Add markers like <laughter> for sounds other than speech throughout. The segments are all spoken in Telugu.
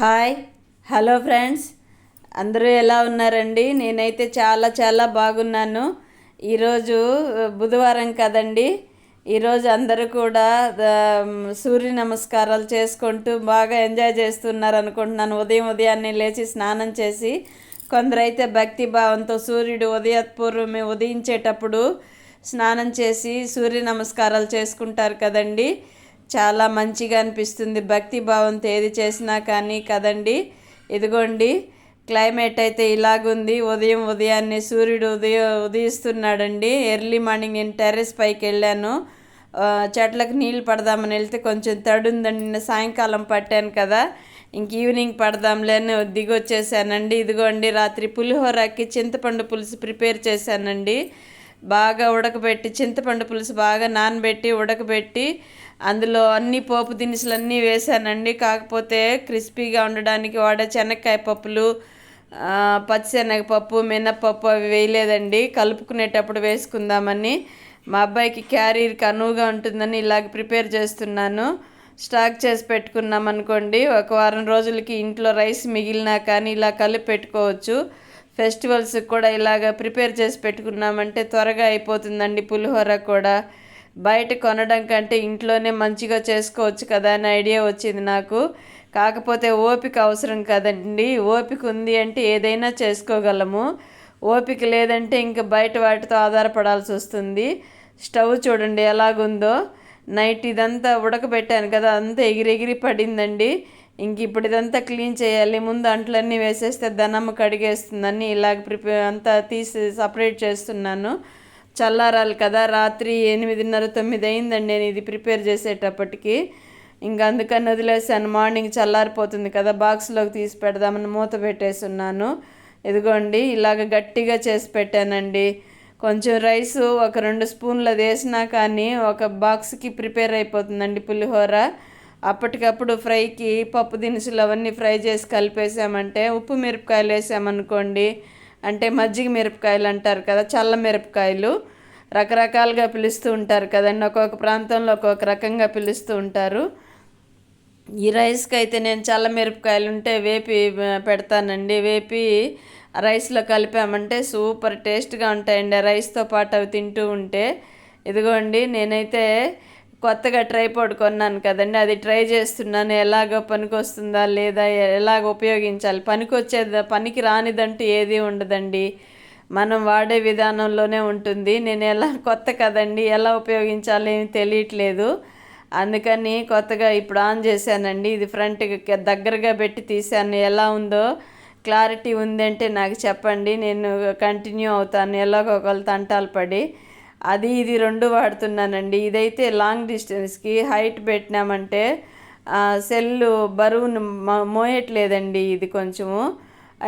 Hi hello friends. అందరూ ఎలా ఉన్నారండి? నేనైతే చాలా చాలా బాగున్నాను. ఈరోజు బుధవారం కదండి. ఈరోజు అందరూ కూడా సూర్య నమస్కారాలు చేసుకుంటూ బాగా ఎంజాయ్ చేస్తున్నారు అనుకుంటున్నాను ఉదయం ఉదయాన్నే లేచి స్నానం చేసి కొందరైతే భక్తి భావంతో సూర్యుడు ఉదయపూర్వమే ఉదయించేటప్పుడు స్నానం చేసి సూర్య నమస్కారాలు చేసుకుంటారు కదండీ. చాలా మంచిగా అనిపిస్తుంది. భక్తి భావంతో ఏది చేసినా కానీ కదండి? ఇదిగోండి క్లైమేట్ అయితే ఇలాగుంది. ఉదయం ఉదయాన్నే సూర్యుడు ఉదయ ఉదయిస్తున్నాడండి. ఎర్లీ మార్నింగ్ నేను టెర్రస్ పైకి వెళ్ళాను. చెట్లకు నీళ్ళు పడదామని వెళ్తే కొంచెం తడుందండి. నిన్న సాయంకాలం పట్టాను కదా. ఇంక ఈవినింగ్ పడదాంలే అని దిగి వచ్చేసానండి ఇదిగోండి రాత్రి పులిహోరకి చింతపండు పులుసు ప్రిపేర్ చేశానండి. బాగా ఉడకబెట్టి చింతపండు పులుసు బాగా నానబెట్టి ఉడకబెట్టి అందులో అన్ని పోపు దినుసులు అన్నీ వేసానండి కాకపోతే క్రిస్పీగా ఉండడానికి వాడే శనక్కాయ పప్పులు పచ్చిశనగపప్పు మినప్పప్పు అవి వేయలేదండి. కలుపుకునేటప్పుడు వేసుకుందామని. మా అబ్బాయికి క్యారీర్కి అనువుగా ఉంటుందని ఇలాగ ప్రిపేర్ చేస్తున్నాను. స్టాక్ చేసి పెట్టుకున్నాం అనుకోండి ఒక వారం రోజులకి ఇంట్లో రైస్ మిగిలినా కానీ ఇలా కలిపి పెట్టుకోవచ్చు. ఫెస్టివల్స్కి కూడా ఇలాగ ప్రిపేర్ చేసి పెట్టుకున్నామంటే త్వరగా అయిపోతుందండి పులిహోర కూడా. బయట కొనడం కంటే ఇంట్లోనే మంచిగా చేసుకోవచ్చు కదా అని ఐడియా వచ్చింది నాకు. కాకపోతే ఓపిక అవసరం కదండి. ఓపిక ఉంది అంటే ఏదైనా చేసుకోగలము. ఓపిక లేదంటే ఇంకా బయట వాటితో ఆధారపడాల్సి వస్తుంది. స్టవ్ చూడండి ఎలాగుందో. నైట్ ఇదంతా ఉడకబెట్టాను కదా అంతా ఎగిరెగిరి పడిందండి. ఇంక ఇప్పుడు ఇదంతా క్లీన్ చేయాలి. ముందు అంట్లన్నీ వేసేస్తే ధనమ్మ కడిగేస్తుందని ఇలాగ ప్రిపేర్ అంతా తీసి సపరేట్ చేస్తున్నాను. చల్లారాలి కదా. రాత్రి ఎనిమిదిన్నర తొమ్మిది అయిందండి నేను ఇది ప్రిపేర్ చేసేటప్పటికి. ఇంకా అందుకని వదిలేసాను. మార్నింగ్ చల్లారిపోతుంది కదా. బాక్స్లోకి తీసి పెడదామని మూత పెట్టేసి ఉన్నాను ఇదిగోండి ఇలాగ గట్టిగా చేసి పెట్టానండి. కొంచెం రైస్ ఒక రెండు స్పూన్లు వేసినా కానీ ఒక బాక్స్కి ప్రిపేర్ అయిపోతుందండి పులిహోర. అప్పటికప్పుడు ఫ్రైకి పప్పు దినుసులు అవన్నీ ఫ్రై చేసి కలిపేసామంటే ఉప్పు మిరపకాయలు వేసామనుకోండి. అంటే మజ్జిగ మిరపకాయలు అంటారు కదా చల్ల మిరపకాయలు రకరకాలుగా పిలుస్తూ ఉంటారు కదండి. ఒక్కొక్క ప్రాంతంలో ఒక్కొక్క రకంగా పిలుస్తూ ఉంటారు. ఈ రైస్కి అయితే నేను చల్ల మిరపకాయలు ఉంటే వేపి పెడతానండి. వేపి రైస్లో కలిపామంటే సూపర్ టేస్ట్గా ఉంటాయండి. ఆ రైస్తో పాటు అవి తింటూ ఉంటే. ఇదిగోండి నేనైతే కొత్తగా ట్రైపాడ్ కొన్నాను కదండి. అది ట్రై చేస్తున్నాను. ఎలాగ పనికి వస్తుందా లేదా ఎలాగ ఉపయోగించాలి? పనికి వచ్చేది పనికి రానిదంటూ ఏది ఉండదండి. మనం వాడే విధానంలోనే ఉంటుంది. నేను ఎలా కొత్త కదండి. ఎలా ఉపయోగించాలో ఏమి తెలియట్లేదు. అందుకని కొత్తగా ఇప్పుడు ఆన్ చేశానండి. ఇది ఫ్రంట్ దగ్గరగా పెట్టి తీసాను ఎలా ఉందో క్లారిటీ ఉందంటే నాకు చెప్పండి. నేను కంటిన్యూ అవుతాను. ఎలాగో ఒకళ్ళు తంటాలు పడి అది ఇది రెండు వాడుతున్నానండి. ఇదైతే లాంగ్ డిస్టెన్స్కి హైట్ పెట్టినామంటే సెల్లు బరువును మోయట్లేదండి ఇది కొంచెము.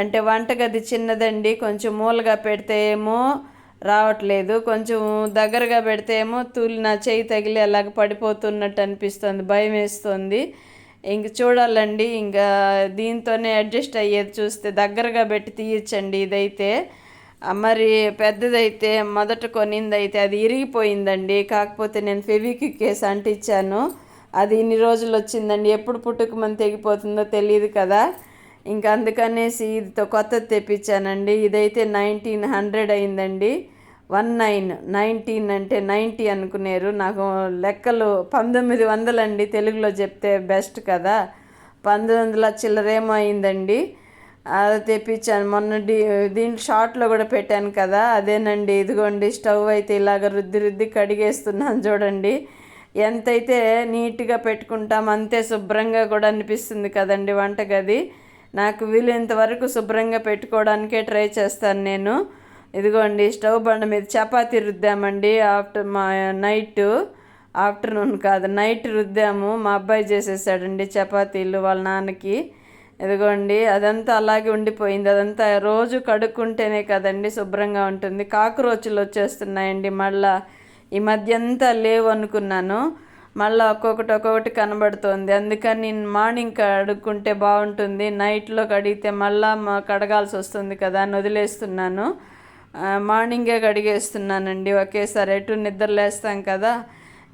అంటే వంటగది చిన్నదండి కొంచెం మూలగా పెడితే ఏమో రావట్లేదు. కొంచెం దగ్గరగా పెడితే ఏమో తూలి నా చేయి తగిలి అలాగ పడిపోతున్నట్టు అనిపిస్తుంది భయం వేస్తుంది. ఇంక చూడాలండి ఇంకా దీంతోనే అడ్జస్ట్ అయ్యేది చూస్తే దగ్గరగా పెట్టి తీయచ్చండి ఇదైతే. మరి పెద్దదైతే మొదట కొనిందైతే అది ఇరిగిపోయిందండి. కాకపోతే నేను ఫెవిక్విక్ వేసి అంటించాను. అది ఇన్ని రోజులు వచ్చిందండి. ఎప్పుడు పుట్టుకమని తెగిపోతుందో తెలియదు కదా. ఇంకా అందుకనేసి ఇదితో కొత్తది తెప్పించానండి. ఇదైతే నైన్టీన్ హండ్రెడ్ అయిందండి. వన్ నైన్ నైన్టీన్ అంటే నైంటీ అనుకునేరు. నాకు లెక్కలు పంతొమ్మిది వందలండి తెలుగులో చెప్తే బెస్ట్ కదా. పంతొమ్మిది వందల చిల్లరేమో అయిందండి. అది తెప్పించాను. మొన్న డీ దీంట్లో షార్ట్లో కూడా పెట్టాను కదా అదేనండి. ఇదిగోండి స్టవ్ అయితే ఇలాగ రుద్ది రుద్ది కడిగేస్తున్నాను చూడండి. ఎంతైతే నీట్గా పెట్టుకుంటాం అంతే శుభ్రంగా కూడా అనిపిస్తుంది కదండి వంటగది. నాకు వీలైనంత వరకు శుభ్రంగా పెట్టుకోవడానికే ట్రై చేస్తాను నేను. ఇదిగోండి స్టవ్ బండ మీద చపాతి రుద్దామండి. ఆఫ్టర్ మా నైట్ ఆఫ్టర్నూన్ కాదు నైట్ రుద్దాము. మా అబ్బాయి చేసేసాడండి చపాతీలు వాళ్ళ నాన్నకి. ఇదిగోండి అదంతా అలాగే ఉండిపోయింది. అదంతా రోజు కడుక్కుంటేనే కదండి శుభ్రంగా ఉంటుంది. కాకురోచులు వచ్చేస్తున్నాయండి మళ్ళా. ఈ మధ్య అంతా లేవు అనుకున్నాను. మళ్ళీ ఒక్కొక్కటి ఒక్కొక్కటి కనబడుతోంది. అందుకని నేను మార్నింగ్ కడుక్కుంటే బాగుంటుంది. నైట్లో కడిగితే మళ్ళా కడగాల్సి వస్తుంది కదా అని వదిలేస్తున్నాను. మార్నింగే కడిగేస్తున్నానండి. ఒకేసారి ఎటు నిద్ర లేస్తాం కదా.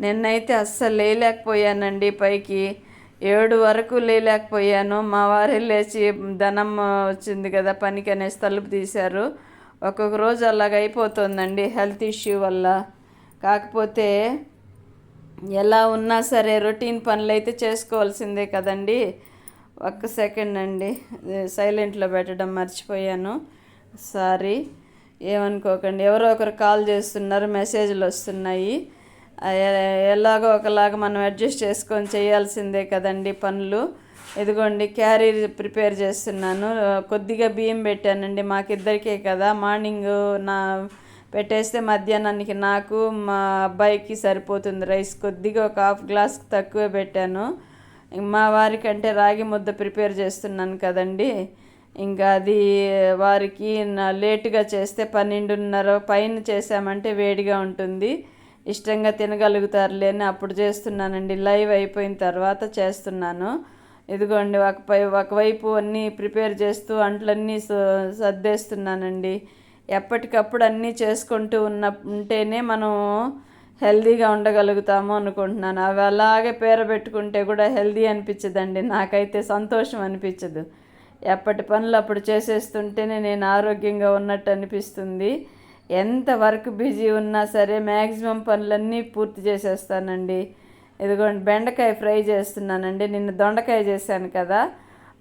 నిన్నైతే అస్సలు లేలేకపోయానండి పైకి. ఏడు వరకు లేలేకపోయాను. మా వారే లేచి ధనం వచ్చింది కదా పనికి అనేసి తలుపు తీశారు. ఒక్కొక్క రోజు అలాగ అయిపోతుందండి హెల్త్ ఇష్యూ వల్ల. కాకపోతే ఎలా ఉన్నా సరే రొటీన్ పనులు అయితే చేసుకోవాల్సిందే కదండి. ఒక్క సెకండ్ అండి సైలెంట్లో పెట్టడం మర్చిపోయాను. సారీ ఏమనుకోకండి. ఎవరో ఒకరు కాల్ చేస్తున్నారు మెసేజ్లు వస్తున్నాయి. ఎలాగో ఒకలాగా మనం అడ్జస్ట్ చేసుకొని చేయాల్సిందే కదండి పనులు. ఇదిగోండి క్యారీ ప్రిపేర్ చేస్తున్నాను. కొద్దిగా బియ్యం పెట్టానండి మాకిద్దరికే కదా. మార్నింగ్ నా పెట్టేస్తే మధ్యాహ్నానికి నాకు మా అబ్బాయికి సరిపోతుంది రైస్. కొద్దిగా ఒక హాఫ్ గ్లాస్ తక్కువే పెట్టాను. మా వారికంటే రాగి ముద్ద ప్రిపేర్ చేస్తున్నాను కదండి. ఇంకా అది వారికి లేటుగా చేస్తే పన్నెండున్నర పైన చేసామంటే వేడిగా ఉంటుంది. ఇష్టంగా తినగలుగుతారులే అని అప్పుడు చేస్తున్నానండి. లైవ్ అయిపోయిన తర్వాత చేస్తున్నాను. ఇదిగోండి ఒకపై ఒకవైపు అన్నీ ప్రిపేర్ చేస్తూ అంట్లన్నీ స- సర్దేస్తున్నానండి. ఎప్పటికప్పుడు అన్నీ చేసుకుంటూ ఉన్న ఉంటేనే మనం హెల్దీగా ఉండగలుగుతాము అనుకుంటున్నాను. అవి అలాగే పేర పెట్టుకుంటే కూడా హెల్దీ అనిపించదండి. నాకైతే సంతోషం అనిపించదు. ఎప్పటి పనులు అప్పుడు చేసేస్తుంటేనే నేను ఆరోగ్యంగా ఉన్నట్టు అనిపిస్తుంది. ఎంత వర్క్ బిజీ ఉన్నా సరే మ్యాక్సిమం పనులన్నీ పూర్తి చేసేస్తానండి. ఇదిగోండి బెండకాయ ఫ్రై చేస్తున్నానండి. నిన్న దొండకాయ చేశాను కదా.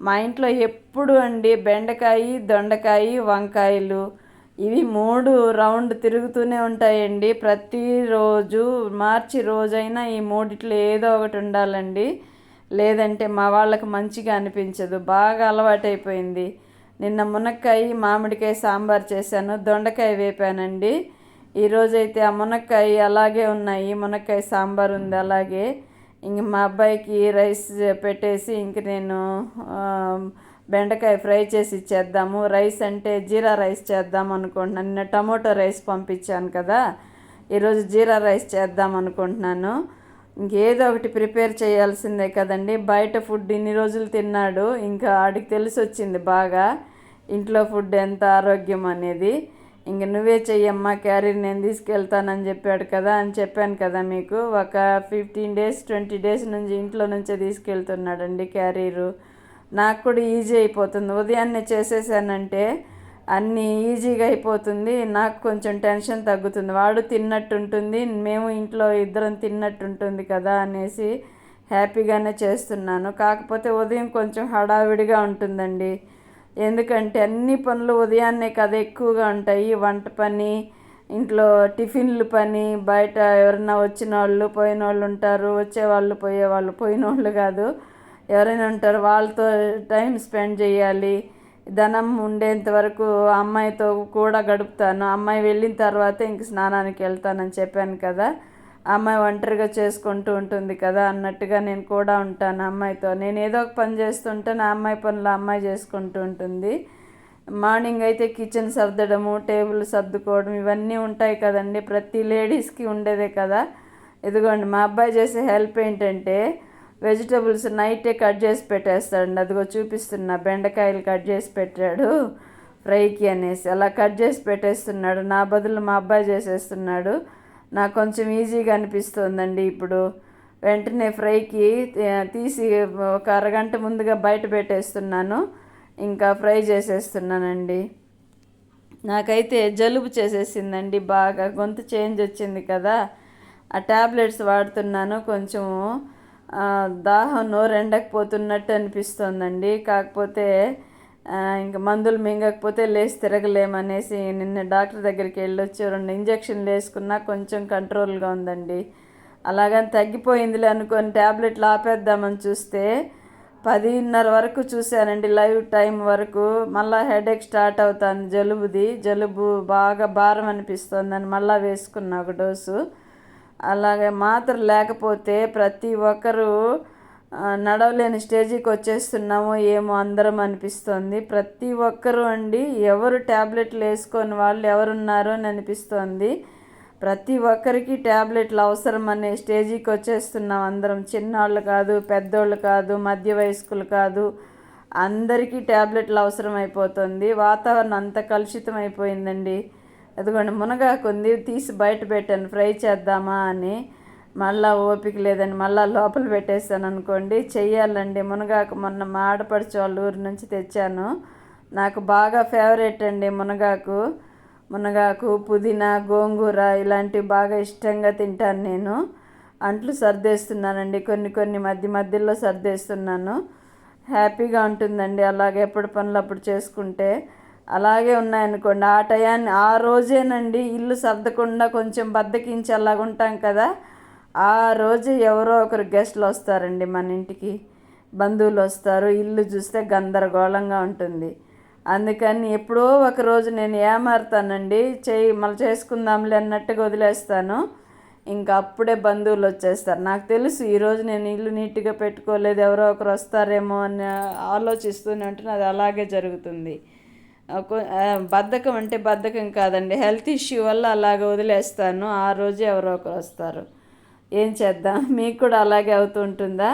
మా ఇంట్లో ఎప్పుడు అండి బెండకాయ దొండకాయ వంకాయలు. ఇవి మూడు రౌండ్ తిరుగుతూనే ఉంటాయండి. ప్రతిరోజు మార్చి రోజైనా ఈ మూడిట్లో ఏదో ఒకటి ఉండాలండి. లేదంటే మా వాళ్ళకి మంచిగా అనిపించదు. బాగా అలవాటైపోయింది. నిన్న మునక్కాయ మామిడికాయ సాంబార్ చేశాను దొండకాయ వేపానండి. ఈరోజైతే ఆ మునక్కాయ అలాగే ఉన్నాయి మునక్కాయ సాంబార్ ఉంది అలాగే. ఇంక మా అబ్బాయికి రైస్ పెట్టేసి ఇంక నేను బెండకాయ ఫ్రై చేసి ఇచ్చేద్దాము. రైస్ అంటే జీరా రైస్ చేద్దాం అనుకుంటున్నాను. నిన్న టమోటో రైస్ పంపించాను కదా ఈరోజు జీరా రైస్ చేద్దాం అనుకుంటున్నాను. ఇంకేదో ఒకటి ప్రిపేర్ చేయాల్సిందే కదండి. బయట ఫుడ్ ఇన్ని రోజులు తిన్నాడు. ఇంకా ఆడికి తెలిసి వచ్చింది బాగా. ఇంట్లో ఫుడ్ ఎంత ఆరోగ్యం అనేది. ఇంక నువ్వే చెయ్యమ్మా క్యారీర్ నేను తీసుకెళ్తానని చెప్పాడు కదా అని చెప్పాను కదా మీకు. ఒక ఫిఫ్టీన్ డేస్ ట్వంటీ డేస్ నుంచి ఇంట్లో నుంచే తీసుకెళ్తున్నాడండి క్యారీరు. నాకు కూడా ఈజీ అయిపోతుంది. ఉదయాన్నే చేసేసానంటే అన్నీ ఈజీగా అయిపోతుంది. నాకు కొంచెం టెన్షన్ తగ్గుతుంది. వాడు తిన్నట్టుంటుంది. మేము ఇంట్లో ఇద్దరం తిన్నట్టుంటుంది కదా అనేసి హ్యాపీగానే చేస్తున్నాను. కాకపోతే ఉదయం కొంచెం హడావిడిగా ఉంటుందండి. ఎందుకంటే అన్ని పనులు ఉదయాన్నే కదా ఎక్కువగా ఉంటాయి. వంట పని ఇంట్లో టిఫిన్లు పని బయట ఎవరైనా వచ్చిన వాళ్ళు పోయిన వాళ్ళు ఉంటారు. వచ్చేవాళ్ళు పోయేవాళ్ళు పోయిన వాళ్ళు కాదు. ఎవరైనా ఉంటారు. వాళ్ళతో టైం స్పెండ్ చేయాలి. ధనం ఉండేంత వరకు అమ్మాయితో కూడా గడుపుతాను. అమ్మాయి వెళ్ళిన తర్వాత ఇంక స్నానానికి వెళ్తానని చెప్పాను కదా. అమ్మాయి ఒంటరిగా చేసుకుంటూ ఉంటుంది కదా అన్నట్టుగా నేను కూడా ఉంటాను అమ్మాయితో. నేను ఏదో ఒక పని చేస్తుంటే నా అమ్మాయి పనులు అమ్మాయి చేసుకుంటూ ఉంటుంది. మార్నింగ్ అయితే కిచెన్ సర్దడము టేబుల్ సర్దుకోవడం ఇవన్నీ ఉంటాయి కదండి. ప్రతి లేడీస్కి ఉండేదే కదా. ఇదిగోండి మా అబ్బాయి చేసే హెల్ప్ ఏంటంటే వెజిటబుల్స్ నైటే కట్ చేసి పెట్టేస్తాడండి. అదిగో చూపిస్తున్నా బెండకాయలు కట్ చేసి పెట్టాడు. ఫ్రైకి అనేసి అలా కట్ చేసి పెట్టేస్తున్నాడు. నా బదులు మా అబ్బాయి చేసేస్తున్నాడు. నాకు కొంచెం ఈజీగా అనిపిస్తుందండి ఇప్పుడు. వెంటనే ఫ్రైకి తీసి ఒక అరగంట ముందుగా బయట పెట్టేస్తున్నాను. ఇంకా ఫ్రై చేసేస్తున్నానండి. నాకైతే జలుబు చేసేసిందండి బాగా. గొంతు చేంజ్ వచ్చింది కదా. ఆ ట్యాబ్లెట్స్ వాడుతున్నాను. కొంచెం దాహం నోరు అనిపిస్తోందండి. కాకపోతే ఇంక మందులు మింగకపోతే లేచి తిరగలేమనేసి నిన్న డాక్టర్ దగ్గరికి వెళ్ళొచ్చి రెండు ఇంజక్షన్లు వేసుకున్నా కొంచెం కంట్రోల్గా ఉందండి. అలాగని తగ్గిపోయిందిలే అనుకొని ట్యాబ్లెట్లు ఆపేద్దామని చూస్తే పదిన్నర వరకు చూశానండి లైవ్ టైం వరకు. మళ్ళీ హెడేక్ స్టార్ట్ అవుతుంది జలుబుది. జలుబు బాగా భారం అనిపిస్తోందని మళ్ళీ వేసుకున్నా ఒక డోసు. అలాగే మాత్రం లేకపోతే ప్రతి ఒక్కరూ నడవలేని స్టేజీకి వచ్చేస్తున్నాము ఏమో అందరం అనిపిస్తోంది. ప్రతి ఒక్కరూ అండి ఎవరు ట్యాబ్లెట్లు వేసుకొని వాళ్ళు ఎవరున్నారో అని అనిపిస్తోంది. ప్రతి ఒక్కరికి ట్యాబ్లెట్లు అవసరం అనే స్టేజీకి వచ్చేస్తున్నాం అందరం. చిన్నవాళ్ళు కాదు పెద్దోళ్ళు కాదు మధ్య వయస్కులు కాదు అందరికీ ట్యాబ్లెట్లు అవసరం అయిపోతుంది. వాతావరణం అంత కలుషితం అయిపోయిందండి అదిగోండి మునగాకు ఉంది తీసి బయట పెట్టాను. ఫ్రై చేద్దామా అని. మళ్ళా ఓపిక లేదని మళ్ళా లోపల పెట్టేస్తాను అనుకోండి. చెయ్యాలండి. మునగాకు మొన్న మా ఆడపడిచి వాళ్ళ ఊరి నుంచి తెచ్చాను. నాకు బాగా ఫేవరెట్ అండి మునగాకు. మునగాకు పుదీనా గోంగూర ఇలాంటివి బాగా ఇష్టంగా తింటాను నేను. అంట్లు సర్దేస్తున్నానండి. కొన్ని కొన్ని మధ్య మధ్యలో సర్దేస్తున్నాను. హ్యాపీగా ఉంటుందండి. అలాగే ఎప్పుడు పనులు అప్పుడు చేసుకుంటే. అలాగే ఉన్నాయనుకోండి. ఆ టయాన్ని ఆ రోజేనండి ఇల్లు సర్దకుండా కొంచెం బద్దకించి అలాగ ఉంటాం కదా. ఆ రోజు ఎవరో ఒకరు గెస్ట్లు వస్తారండి మన ఇంటికి. బంధువులు వస్తారు ఇల్లు చూస్తే గందరగోళంగా ఉంటుంది. అందుకని ఎప్పుడో ఒక రోజు నేను ఏమారుతానండి చేయి మళ్ళీ చేసుకుందాంలే అన్నట్టుగా వదిలేస్తాను. ఇంకా అప్పుడే బంధువులు వచ్చేస్తారు. నాకు తెలుసు ఈరోజు నేను ఇల్లు నీట్గా పెట్టుకోలేదు ఎవరో ఒకరు వస్తారేమో అని ఆలోచిస్తూనే ఉంటే అది అలాగే జరుగుతుంది. బద్ధకం అంటే బద్ధకం కాదండి. హెల్త్ ఇష్యూ వల్ల అలాగ వదిలేస్తాను. ఆ రోజు ఎవరో ఒకరు వస్తారు. ఏం చేద్దాం? <laughs> మీకు కూడా అలాగే అవుతుంటుందా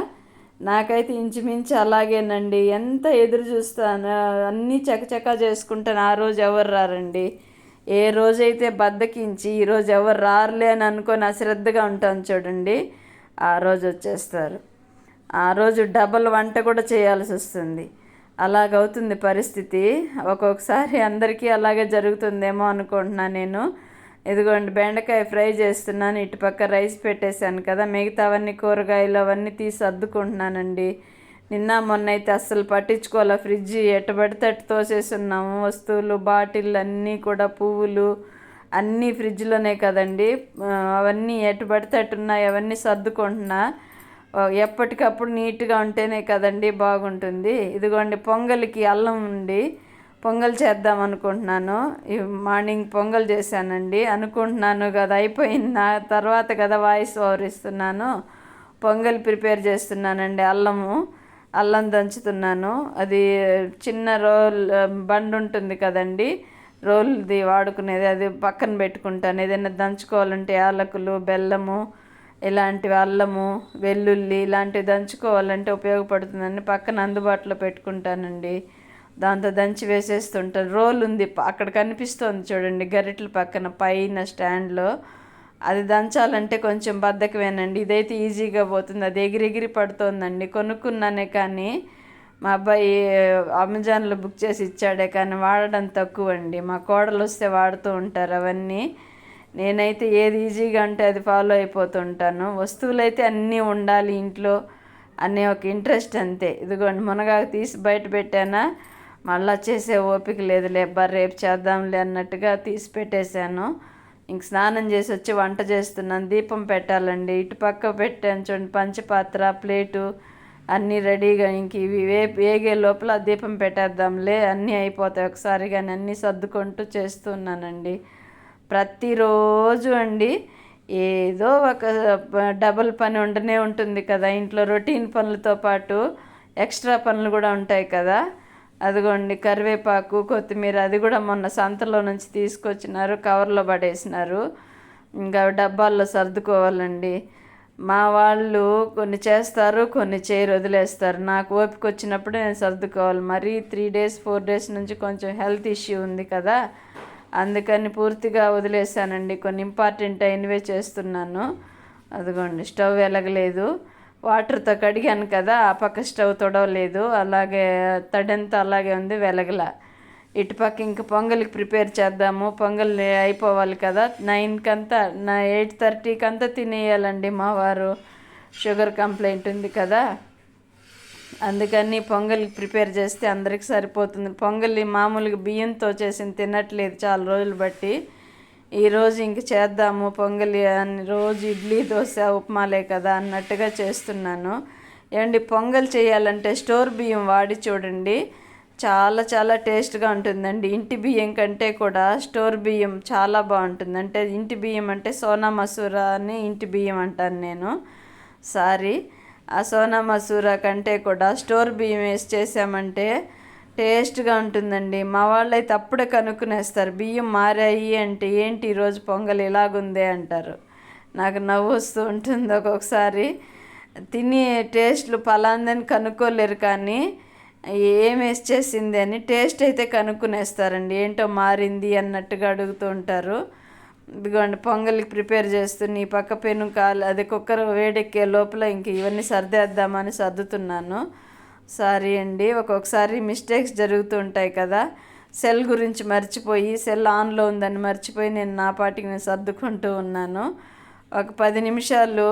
నాకైతే ఇంచుమించు అలాగేనండి. ఎంత ఎదురు చూస్తాను అన్నీ చకచకా చేసుకుంటాను. ఆ రోజు ఎవరు రారండి? ఏ రోజైతే బద్దకించి ఈరోజు ఎవరు రారులే అని అనుకొని అశ్రద్ధగా ఉంటాను చూడండి. ఆ రోజు వచ్చేస్తారు. ఆ రోజు డబల్ వంట కూడా చేయాల్సి వస్తుంది. అలాగవుతుంది పరిస్థితి. ఒక్కొక్కసారి అందరికీ అలాగే జరుగుతుందేమో అనుకుంటున్నాను నేను. ఇదిగోండి బెండకాయ ఫ్రై చేస్తున్నాను. ఇటుపక్క రైస్ పెట్టేశాను కదా. మిగతావన్నీ కూరగాయలు అవన్నీ తీసి అద్దుకుంటున్నానండి. నిన్న మొన్న అయితే అస్సలు పట్టించుకోవాలి ఫ్రిడ్జ్ ఎట్టబడితే అటు తోసేసున్నాము వస్తువులు బాటిల్ అన్నీ కూడా పువ్వులు అన్నీ ఫ్రిడ్జ్లోనే కదండి. అవన్నీ ఎటు పడితే అట్టున్నాయి అవన్నీ సర్దుకుంటున్నా. ఎప్పటికప్పుడు నీట్గా ఉంటేనే కదండి బాగుంటుంది. ఇదిగోండి పొంగల్కి అల్లం ఉండి పొంగల్ చేద్దాం అనుకుంటున్నాను. మార్నింగ్ పొంగల్ చేశానండి. అనుకుంటున్నాను కదా అయిపోయిన తర్వాత కదా వాయిస్ ఓవర్ ఇస్తున్నాను. పొంగల్ ప్రిపేర్ చేస్తున్నానండి అల్లము. అల్లం దంచుతున్నాను. అది చిన్న రోల్ బండ్ ఉంటుంది కదండి రోల్ది వాడుకునేది అది పక్కన పెట్టుకుంటాను. ఏదైనా దంచుకోవాలంటే యాలకులు బెల్లము ఇలాంటివి అల్లము వెల్లుల్లి ఇలాంటివి దంచుకోవాలంటే ఉపయోగపడుతుందని పక్కన అందుబాటులో పెట్టుకుంటానండి. దాంతో దంచి వేసేస్తుంటాను రోల్ ఉంది అక్కడ కనిపిస్తుంది చూడండి గరిటెల పక్కన పైన స్టాండ్లో. అది దంచాలంటే కొంచెం బద్దకమేనండి ఇదైతే ఈజీగా పోతుంది. అది ఎగిరెగిరి పడుతోందండి. కొనుక్కున్నానే కానీ మా అబ్బాయి అమెజాన్లో బుక్ చేసి ఇచ్చాడే కానీ వాడడం తక్కువ అండి మా కోడలు వస్తే వాడుతూ ఉంటారు అవన్నీ. నేనైతే ఏది ఈజీగా అంటే అది ఫాలో అయిపోతుంటాను. వస్తువులు అయితే అన్నీ ఉండాలి ఇంట్లో అనే ఒక ఇంట్రెస్ట్ అంతే. ఇదిగోండి మునగాకు తీసి బయట పెట్టానా? మళ్ళీ చేసే ఓపిక లేదులే అబ్బా రేపు చేద్దాంలే అన్నట్టుగా తీసి పెట్టేశాను. ఇంక స్నానం చేసి వచ్చి వంట చేస్తున్నాను. దీపం పెట్టాలండి. ఇటు పక్క పెట్టాను చూడండి పంచపాత్ర ప్లేటు అన్నీ రెడీగా ఇంక ఇవి వే వేగే లోపల దీపం పెట్టేద్దాంలే. అన్నీ అయిపోతాయి. ఒకసారి కానీ అన్నీ సర్దుకుంటూ చేస్తున్నానండి. ప్రతిరోజు అండి ఏదో ఒక డబుల్ పని ఉండనే ఉంటుంది కదా. ఇంట్లో రొటీన్ పనులతో పాటు ఎక్స్ట్రా పనులు కూడా ఉంటాయి కదా. అదిగోండి కరివేపాకు కొత్తిమీర అది కూడా మొన్న సంతలో నుంచి తీసుకొచ్చినారు కవర్లో పడేసినారు. ఇంకా డబ్బాల్లో సర్దుకోవాలండి. మా వాళ్ళు కొన్ని చేస్తారు కొన్ని చేయరు వదిలేస్తారు. నాకు ఓపిక వచ్చినప్పుడు నేను సర్దుకోవాలి. మరీ త్రీ డేస్ ఫోర్ డేస్ నుంచి కొంచెం హెల్త్ ఇష్యూ ఉంది కదా. అందుకని పూర్తిగా వదిలేసానండి కొన్ని ఇంపార్టెంట్ అయినవే చేస్తున్నాను. అదిగోండి స్టవ్ వెలగలేదు. వాటర్తో కడిగాను కదా ఆ పక్క స్టవ్ తొడవలేదు. అలాగే తడంతా అలాగే ఉంది వెలగల. ఇటుపక్క ఇంక పొంగల్కి ప్రిపేర్ చేద్దాము. పొంగల్ అయిపోవాలి కదా నైన్కి అంతా నా ఎయిట్ థర్టీకి అంతా తినేయాలండి మా వారు. షుగర్ కంప్లైంట్ ఉంది కదా. అందుకని పొంగల్ ప్రిపేర్ చేస్తే అందరికి సరిపోతుంది. పొంగల్ని మామూలుగా బియ్యంతో చేసింది తినట్లేదు చాలా రోజులు బట్టి. ఈరోజు ఇంక చేద్దాము పొంగలి అని రోజు ఇడ్లీ దోశ ఉప్మాలే కదా అన్నట్టుగా చేస్తున్నాను. ఏమండి పొంగల్ చేయాలంటే స్టోర్ బియ్యం వాడి చూడండి. చాలా చాలా టేస్ట్గా ఉంటుందండి. ఇంటి బియ్యం కంటే కూడా స్టోర్ బియ్యం చాలా బాగుంటుంది. అంటే ఇంటి బియ్యం అంటే సోనా మసూరా అని ఇంటి బియ్యం అంటాను నేను. సారీ. ఆ సోనా మసూరా కంటే కూడా స్టోర్ బియ్యం వేసి చేసామంటే టేస్ట్గా ఉంటుందండి. మా వాళ్ళు అయితే అప్పుడే కనుక్కునేస్తారు బియ్యం మారాయి అంటే ఏంటి ఈరోజు పొంగల్ ఇలాగుందే అంటారు. నాకు నవ్వు వస్తూ ఉంటుంది ఒక్కొక్కసారి. తిని టేస్ట్లు పలాందని కనుక్కోలేరు కానీ ఏం వేసి చేసింది అని టేస్ట్ అయితే కనుక్కునేస్తారండి. ఏంటో మారింది అన్నట్టుగా అడుగుతూ ఉంటారు. ఇదిగోండి పొంగల్కి ప్రిపేర్ చేస్తున్న ఈ పక్క పెను కాలు అది కుక్కర్ వేడెక్కే లోపల ఇంక ఇవన్నీ సర్దేద్దామని సర్దుతున్నాను. సారీ అండి ఒక్కొక్కసారి మిస్టేక్స్ జరుగుతూ ఉంటాయి కదా. సెల్ గురించి మర్చిపోయి సెల్ ఆన్లో ఉందని మర్చిపోయి నేను నా పాటికి నేను సర్దుకుంటూ ఉన్నాను. ఒక పది నిమిషాలు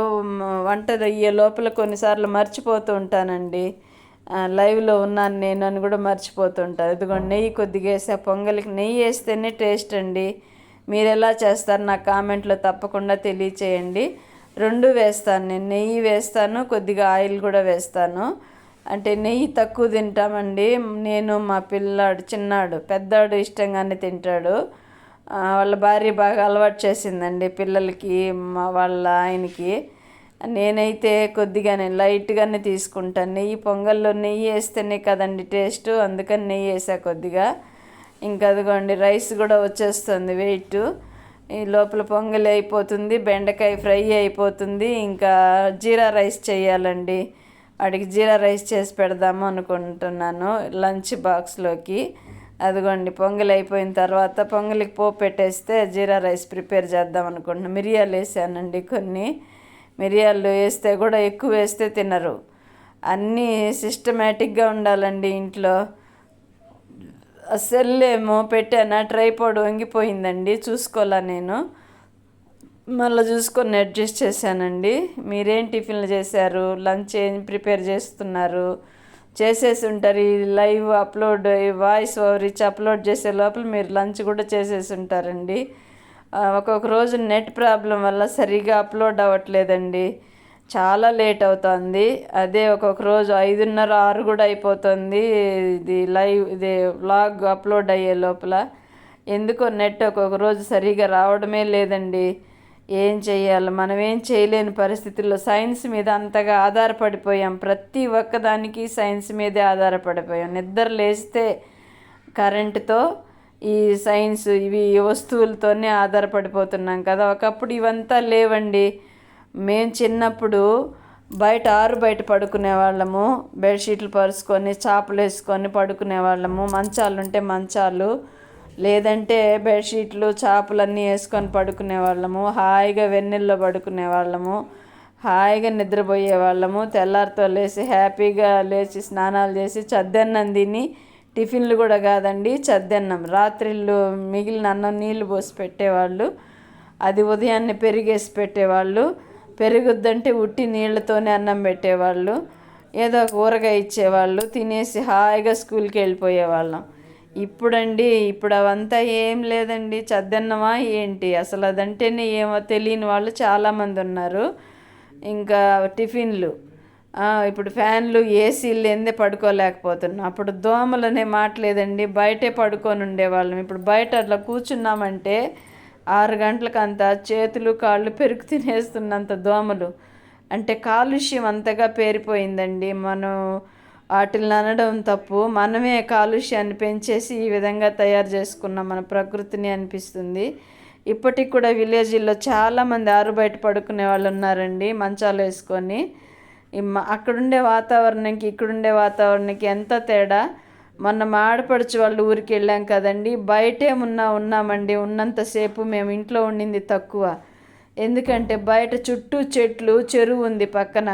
వంట అయ్యే లోపల కొన్నిసార్లు మర్చిపోతూ ఉంటానండి. లైవ్లో ఉన్నాను నేను అని కూడా మర్చిపోతుంటాను ఇదిగోండి నెయ్యి కొద్దిగా వేసా. పొంగలికి నెయ్యి వేస్తేనే టేస్ట్ అండి. మీరు ఎలా చేస్తారు నా కామెంట్లో తప్పకుండా తెలియచేయండి. రెండు వేస్తాను నేను. నెయ్యి వేస్తాను కొద్దిగా ఆయిల్ కూడా వేస్తాను. అంటే నెయ్యి తక్కువ తింటామండి. నేను మా పిల్లాడు చిన్నాడు పెద్దాడు ఇష్టంగానే తింటాడు. వాళ్ళ భార్య బాగా అలవాటు చేసిందండి పిల్లలకి మా వాళ్ళ ఆయనకి. నేనైతే కొద్దిగానే లైట్గానే తీసుకుంటాను. నెయ్యి పొంగల్లో నెయ్యి వేస్తేనే కదండి టేస్ట్. అందుకని నెయ్యి వేసా కొద్దిగా. ఇంకా అదిగోండి రైస్ కూడా వచ్చేస్తుంది. వెయిట్ ఈ లోపల పొంగలి అయిపోతుంది బెండకాయ ఫ్రై అయిపోతుంది. ఇంకా జీరా రైస్ చేయాలండి. వాడికి జీరా రైస్ చేసి పెడదాము అనుకుంటున్నాను లంచ్ బాక్స్లోకి అదిగోండి పొంగలి అయిపోయిన తర్వాత పొంగలికి పోపు పెట్టేస్తే జీరా రైస్ ప్రిపేర్ చేద్దాం అనుకుంటున్నాను. మిరియాలు వేసానండి కొన్ని. మిరియాలు వేస్తే కూడా ఎక్కువ వేస్తే తినరు. అన్నీ సిస్టమేటిక్గా ఉండాలండి ఇంట్లో. సెల్ ఏమో పెట్టాను ట్రైపాడ్ వంగిపోయిందండి చూసుకోవాలా నేను. మళ్ళీ చూసుకొని అడ్జస్ట్ చేశానండి. మీరేం టిఫిన్లు చేశారు? లంచ్ ఏం ప్రిపేర్ చేస్తున్నారు? చేసేసి ఉంటారు ఈ లైవ్ అప్లోడ్ ఈ వాయిస్ ఓవర్ ఇచ్చి అప్లోడ్ చేసే లోపల మీరు లంచ్ కూడా చేసేసి ఉంటారండి. ఒక్కొక్క రోజు నెట్ ప్రాబ్లం వల్ల సరిగా అప్లోడ్ అవ్వట్లేదండి. చాలా లేట్ అవుతుంది. అదే ఒక్కొక్క రోజు ఐదున్నర ఆరు కూడా అయిపోతుంది. ఇది లైవ్ ఇది వ్లాగ్ అప్లోడ్ అయ్యే లోపల. ఎందుకో నెట్ ఒక్కొక్క రోజు సరిగా రావడమే లేదండి. ఏం చేయాలి మనం ఏం చేయలేని పరిస్థితుల్లో సైన్స్ మీద అంతగా ఆధారపడిపోయాం. ప్రతి ఒక్కదానికి సైన్స్ మీదే ఆధారపడిపోయాం. నిద్ర లేస్తే కరెంటుతో ఈ సైన్స్ ఇవి వస్తువులతోనే ఆధారపడిపోతున్నాం కదా. ఒకప్పుడు ఇవంతా లేవండి. మేము చిన్నప్పుడు బయట ఆరు బయట పడుకునే వాళ్ళము బెడ్షీట్లు పరుచుకొని చాపలు వేసుకొని పడుకునే వాళ్ళము. మంచాలు ఉంటే మంచాలు లేదంటే బెడ్షీట్లు చాపలన్నీ వేసుకొని పడుకునే వాళ్ళము. హాయిగా వెన్నెల్లో పడుకునే వాళ్ళము. హాయిగా నిద్రపోయే వాళ్ళము. తెల్లారితో లేచి హ్యాపీగా లేచి స్నానాలు చేసి చద్దన్నం తిని టిఫిన్లు కూడా కాదండి చద్దన్నం. రాత్రిళ్ళు మిగిలిన అన్నం నీళ్ళు పోసి పెట్టేవాళ్ళు. అది ఉదయాన్నే పెరిగేసి పెట్టేవాళ్ళు. పెరుగుద్దంటే ఉట్టి నీళ్ళతోనే అన్నం పెట్టేవాళ్ళు. ఏదో ఒక ఊరగాయ ఇచ్చేవాళ్ళు. తినేసి హాయిగా స్కూల్కి వెళ్ళిపోయేవాళ్ళం. ఇప్పుడండి ఇప్పుడు అవంతా ఏం లేదండి. చద్దన్నమా ఏంటి? అసలు అదంటేనే ఏమో తెలియని వాళ్ళు చాలామంది ఉన్నారు. ఇంకా టిఫిన్లు. ఇప్పుడు ఫ్యాన్లు ఏసీలు ఎందే పడుకోలేకపోతున్నాం. అప్పుడు దోమలు అనే మాట లేదండి బయటే పడుకొని ఉండేవాళ్ళం. ఇప్పుడు బయట అట్లా కూర్చున్నామంటే ఆరు గంటలకంతా చేతులు కాళ్ళు పెరుగు తినేస్తున్నంత దోమలు. అంటే కాలుష్యం అంతగా పేరిపోయిందండి. మనం వాటిని అనడం తప్పు. మనమే కాలుష్యాన్ని పెంచేసి ఈ విధంగా తయారు చేసుకున్నాం. మన ప్రకృతిని అనిపిస్తుంది. ఇప్పటికి కూడా విలేజ్లో చాలామంది ఆరు బయట పడుకునే వాళ్ళు ఉన్నారండి మంచాలు వేసుకొని. అక్కడుండే వాతావరణంకి ఇక్కడుండే వాతావరణానికి ఎంత తేడా? మొన్న మా ఆడపడుచు ఊరికి వెళ్ళాం కదండి. బయటే ఉన్నా ఉన్నామండి. ఉన్నంతసేపు మేము ఇంట్లో ఉండింది తక్కువ. ఎందుకంటే బయట చుట్టూ చెట్లు చెరువు ఉంది పక్కన.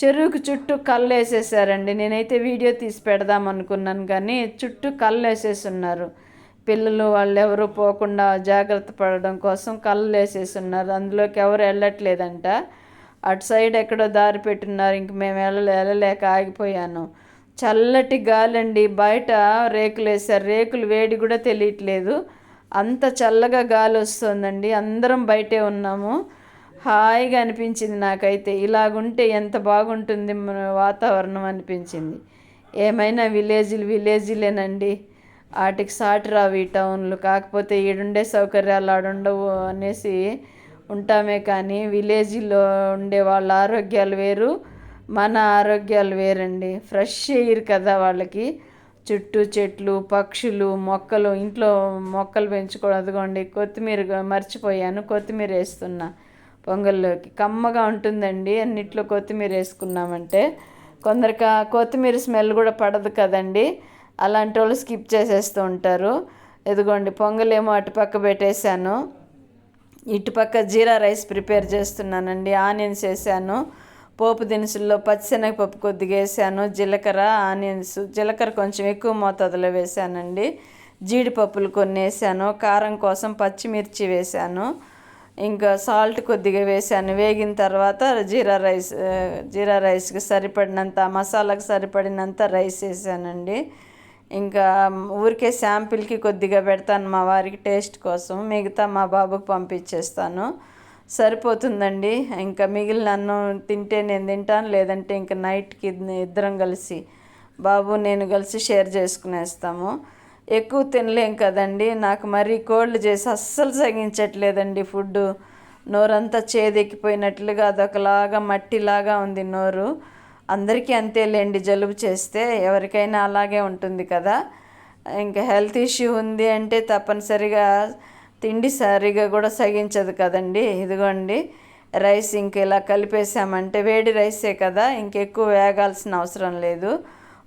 చెరువుకి చుట్టూ కళ్ళు వేసేసారండి నేనైతే వీడియో తీసి పెడదాం అనుకున్నాను కానీ చుట్టూ కళ్ళు వేసేసి ఉన్నారు పిల్లలు వాళ్ళు ఎవరు పోకుండా జాగ్రత్త పడడం కోసం కళ్ళు వేసేసున్నారు అందులోకి ఎవరు వెళ్ళట్లేదంట. అటు సైడ్ ఎక్కడో దారి పెట్టున్నారు. ఇంక మేము వెళ్ళలే వెళ్ళలేక ఆగిపోయాను. చల్లటి గాలండి బయట రేకులు వేశారు. రేకులు వేడి కూడా తెలియట్లేదు. అంత చల్లగా గాలి వస్తుందండి అందరం బయటే ఉన్నాము. హాయిగా అనిపించింది నాకైతే. ఇలాగుంటే ఎంత బాగుంటుంది మన వాతావరణం అనిపించింది. ఏమైనా విలేజ్లు విలేజ్లేనండి. వాటికి సాటి రావు ఈ టౌన్లు. కాకపోతే ఈడుండే సౌకర్యాలు ఆడుండవు అనేసి ఉంటామే కానీ విలేజ్లో ఉండే వాళ్ళ ఆరోగ్యాలు వేరు. మన ఆరోగ్యాలు వేరండి. ఫ్రెష్ ఎయిర్ కదా వాళ్ళకి. చుట్టూ చెట్లు పక్షులు మొక్కలు ఇంట్లో మొక్కలు పెంచుకోవడం. అదిగోండి కొత్తిమీర మర్చిపోయాను కొత్తిమీర వేస్తున్నా పొంగల్లోకి. కమ్మగా ఉంటుందండి. అన్నిట్లో కొత్తిమీర వేసుకున్నామంటే కొందరికి కొత్తిమీర స్మెల్ కూడా పడదు కదండి. అలాంటి వాళ్ళు స్కిప్ చేసేస్తూ ఉంటారు. ఎదుగోండి పొంగలేమో అటుపక్క పెట్టేశాను. ఇటుపక్క జీరా రైస్ ప్రిపేర్ చేస్తున్నానండి. ఆనియన్స్ వేసాను. పోపు దినుసుల్లో పచ్చిశనగపప్పు కొద్దిగా వేసాను జీలకర్ర ఆనియన్స్ జీలకర్ర కొంచెం ఎక్కువ మోతాదులో వేసానండి. జీడిపప్పులు కొన్ని వేసాను కారం కోసం పచ్చిమిర్చి వేసాను ఇంకా సాల్ట్ కొద్దిగా వేసాను. వేగిన తర్వాత జీరా రైస్ జీరా రైస్కి సరిపడినంత మసాలాకి సరిపడినంత రైస్ వేసానండి. ఇంకా ఊరికే శాంపిల్కి కొద్దిగా పెడతాను మా వారికి టేస్ట్ కోసం మిగతా మా బాబుకు పంపించేస్తాను. సరిపోతుందండి. ఇంకా మిగిలిన అన్నం తింటే నేను తింటాను లేదంటే ఇంకా నైట్కి ఇద్దరం కలిసి బాబు నేను కలిసి షేర్ చేసుకునేస్తాము. ఎక్కువ తినలేం కదండి. నాకు మరీ కోల్డ్ చేసి అస్సలు సగించట్లేదండి ఫుడ్ నోరంతా చేదెక్కిపోయినట్లుగా అదొకలాగా మట్టిలాగా ఉంది నోరు. అందరికీ అంతేలేండి జలుబు చేస్తే ఎవరికైనా అలాగే ఉంటుంది కదా. ఇంకా హెల్త్ ఇష్యూ ఉంది అంటే తప్పనిసరిగా తిండి సరిగా కూడా సగించదు కదండి. ఇదిగోండి రైస్ ఇంక ఇలా కలిపేసామంటే వేడి రైసే కదా ఇంకెక్కువ వేగాల్సిన అవసరం లేదు.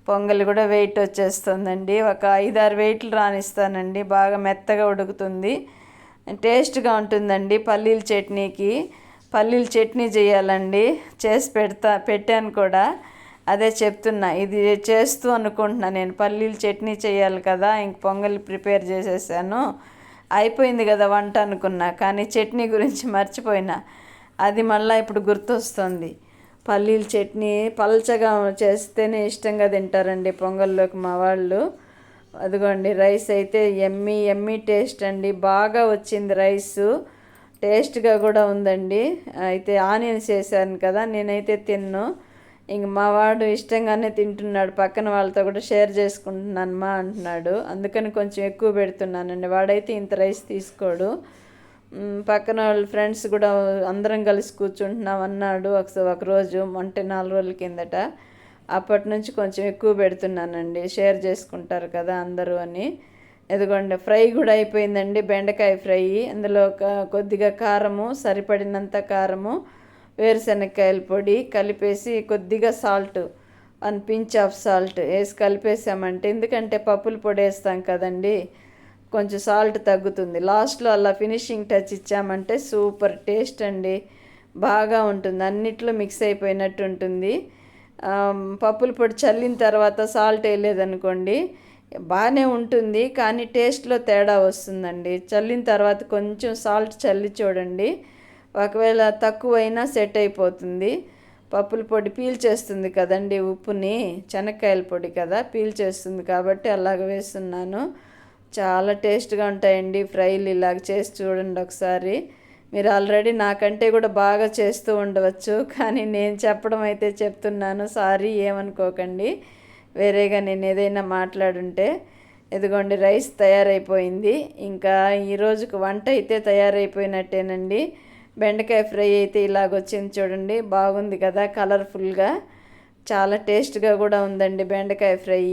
పొంగల్ కూడా వెయిట్ వచ్చేస్తుందండి. ఒక ఐదారు వెయిట్లు రానిస్తానండి. బాగా మెత్తగా ఉడుకుతుంది. టేస్ట్గా ఉంటుందండి పల్లీల చట్నీకి. పల్లీల చట్నీ చేయాలండి. చేసి పెడతా పెట్టాను కూడా. అదే చెప్తున్నా ఇది చేస్తూ అనుకుంటున్నా నేను. పల్లీల చట్నీ చేయాలి కదా ఇంక పొంగల్ ప్రిపేర్ చేసేసాను. అయిపోయింది కదా వంట అనుకున్నా కానీ చట్నీ గురించి మర్చిపోయినా. అది మళ్ళీ ఇప్పుడు గుర్తొస్తుంది. పల్లీల చట్నీ పల్చగా చేస్తేనే ఇష్టంగా తింటారండి పొంగల్లోకి మా వాళ్ళు. అదిగోండి రైస్ అయితే ఎమ్మి ఎమ్మి టేస్ట్ అండి. బాగా వచ్చింది రైసు. టేస్ట్గా కూడా ఉందండి. అయితే ఆనియన్స్ వేసాను కదా నేనైతే తిన్ను. ఇంక మా వాడు ఇష్టంగానే తింటున్నాడు. పక్కన వాళ్ళతో కూడా షేర్ చేసుకుంటున్నాను మా అంటున్నాడు. అందుకని కొంచెం ఎక్కువ పెడుతున్నానండి. వాడైతే ఇంత రైస్ తీసుకోడు. పక్కన వాళ్ళ ఫ్రెండ్స్ కూడా అందరం కలిసి కూర్చుంటున్నాం అన్నాడు. ఒకసారి ఒకరోజు అంటే నాలుగు రోజుల కిందట. అప్పటి నుంచి కొంచెం ఎక్కువ పెడుతున్నానండి. షేర్ చేసుకుంటారు కదా అందరూ అని. ఎదుగోండి ఫ్రై కూడా అయిపోయిందండి. బెండకాయ ఫ్రై. అందులో కొద్దిగా కారము సరిపడినంత కారము వేరుశనగకాయల పొడి కలిపేసి కొద్దిగా salt one pinch of salt వేసి కలిపేసామంటే ఎందుకంటే పప్పుల పొడి వేస్తాం కదండి కొంచెం సాల్ట్ తగ్గుతుంది. లాస్ట్లో అలా ఫినిషింగ్ టచ్ ఇచ్చామంటే సూపర్ టేస్ట్ అండి బాగా ఉంటుంది. అన్నిట్లో మిక్స్ అయిపోయినట్టు ఉంటుంది. పప్పుల పొడి చల్లిన తర్వాత సాల్ట్ వేయలేదనుకోండి బాగానే ఉంటుంది కానీ టేస్ట్లో తేడా వస్తుందండి. చల్లిన తర్వాత కొంచెం సాల్ట్ చల్లి చూడండి ఒకవేళ తక్కువైనా సెట్ అయిపోతుంది. పప్పుల పొడి పీల్చేస్తుంది కదండి ఉప్పుని శనక్కాయల పొడి కదా పీల్చేస్తుంది కాబట్టి అలాగ వేస్తున్నాను. చాలా టేస్ట్గా ఉంటాయండి ఫ్రైలు ఇలాగ చేసి చూడండి ఒకసారి. మీరు ఆల్రెడీ నాకంటే కూడా బాగా చేస్తూ ఉండవచ్చు కానీ నేను చెప్పడం అయితే చెప్తున్నాను సారీ ఏమనుకోకండి. వేరేగా నేను ఏదైనా మాట్లాడుంటే ఇదిగోండి రైస్ తయారైపోయింది. ఇంకా ఈరోజుకు వంట అయితే తయారైపోయినట్టేనండి. బెండకాయ ఫ్రై అయితే ఇలాగొచ్చింది చూడండి. బాగుంది కదా కలర్ఫుల్గా. చాలా టేస్ట్గా కూడా ఉందండి బెండకాయ ఫ్రై.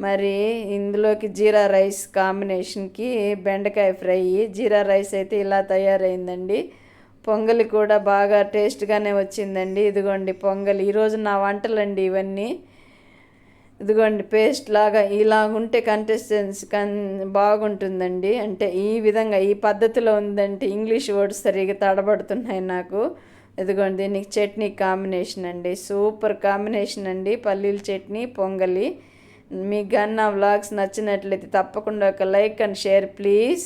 మరి ఇందులోకి జీరా రైస్ కాంబినేషన్కి బెండకాయ ఫ్రై. జీరా రైస్ అయితే ఇలా తయారైందండి. పొంగలి కూడా బాగా టేస్ట్గానే వచ్చిందండి. ఇదిగోండి పొంగలి. ఈరోజు నా వంటలండి ఇవన్నీ. ఇదిగోండి పేస్ట్ లాగా ఇలాగుంటే కంటెస్టెన్సీ కన్ బాగుంటుందండి. అంటే ఈ విధంగా ఈ పద్ధతిలో ఉందంటే ఇంగ్లీష్ వర్డ్స్ సరిగా తడబడుతున్నాయి నాకు. ఇదిగోండి దీనికి చట్నీ కాంబినేషన్ అండి. సూపర్ కాంబినేషన్ అండి. పల్లీల చట్నీ పొంగలి. మీకు కానీ నా వ్లాగ్స్ నచ్చినట్లయితే తప్పకుండా ఒక లైక్ అండ్ షేర్ ప్లీజ్.